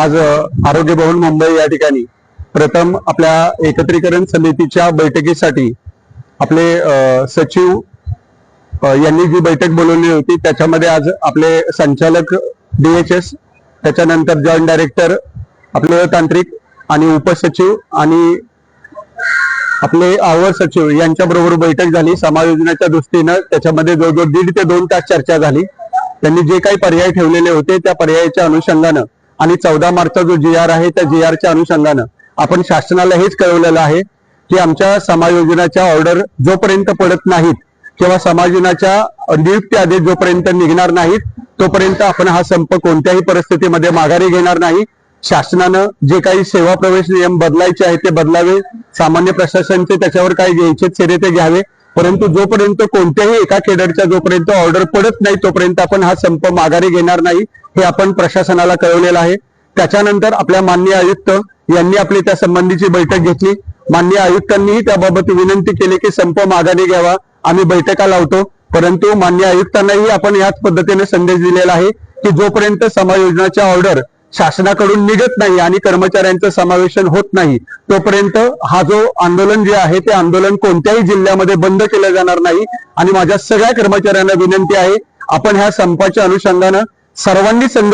आज आरोग्य भवन मुंबई या ठिकाणी प्रथम आपल्या एकत्रीकरण समितीच्या बैठकीसाठी आपले सचिव यांनी जी बैठक बोलवली होती त्याच्यामध्ये आज आपले संचालक डीएचएस त्याच्यानंतर जॉईंट डायरेक्टर आपले तांत्रिक आणि उपसचिव आणि आपले आवर सचिव यांच्याबरोबर बैठक झाली. समायोजनाच्या दृष्टीनं त्याच्यामध्ये जवळजवळ दीड ते दोन तास चर्चा झाली. त्यांनी जे काही पर्याय ठेवलेले होते त्या पर्यायाच्या अनुषंगानं आणि चौदा मार्चचा जो जी आर आहे त्या जी आरच्या अनुषंगानं आपण शासनाला हेच कळवलेलं आहे की आमच्या समायोजनाच्या ऑर्डर जोपर्यंत पडत नाहीत किंवा समायोजनाच्या नियुक्ती आदेश जोपर्यंत निघणार नाहीत तोपर्यंत आपण हा संप कोणत्याही परिस्थितीमध्ये माघारी घेणार नाही. शासनानं जे काही सेवा प्रवेश नियम बदलायचे आहेत ते बदलावे. सामान्य प्रशासनचे त्याच्यावर काही घ्यायचे सेरे ते घ्यावे. परंतु जोपर्यंत कोणत्याही एका केडरच्या जोपर्यंत ऑर्डर पडत नाही तोपर्यंत आपण हा संप माघारी घेणार नाही. हे आपण प्रशासनाला कळवलेलं आहे. त्याच्यानंतर आपल्या माननीय आयुक्त यांनी आपली त्या संबंधीची बैठक घेतली. माननीय आयुक्तांनीही त्याबाबत विनंती केली की संप माघारी घ्यावा. आम्ही बैठका लावतो परंतु मान्य आयुक्तांनाही आपण याच पद्धतीने संदेश दिलेला आहे की जोपर्यंत समायोजनाच्या ऑर्डर शासनाकडून निघत नाही आणि कर्मचाऱ्यांचं समावेशन होत नाही तोपर्यंत हा जो आंदोलन जे आहे ते आंदोलन कोणत्याही जिल्ह्यामध्ये बंद केलं जाणार नाही. आणि माझ्या सगळ्या कर्मचाऱ्यांना विनंती आहे आपण ह्या संपाच्या अनुषंगानं सर्वांनी संघ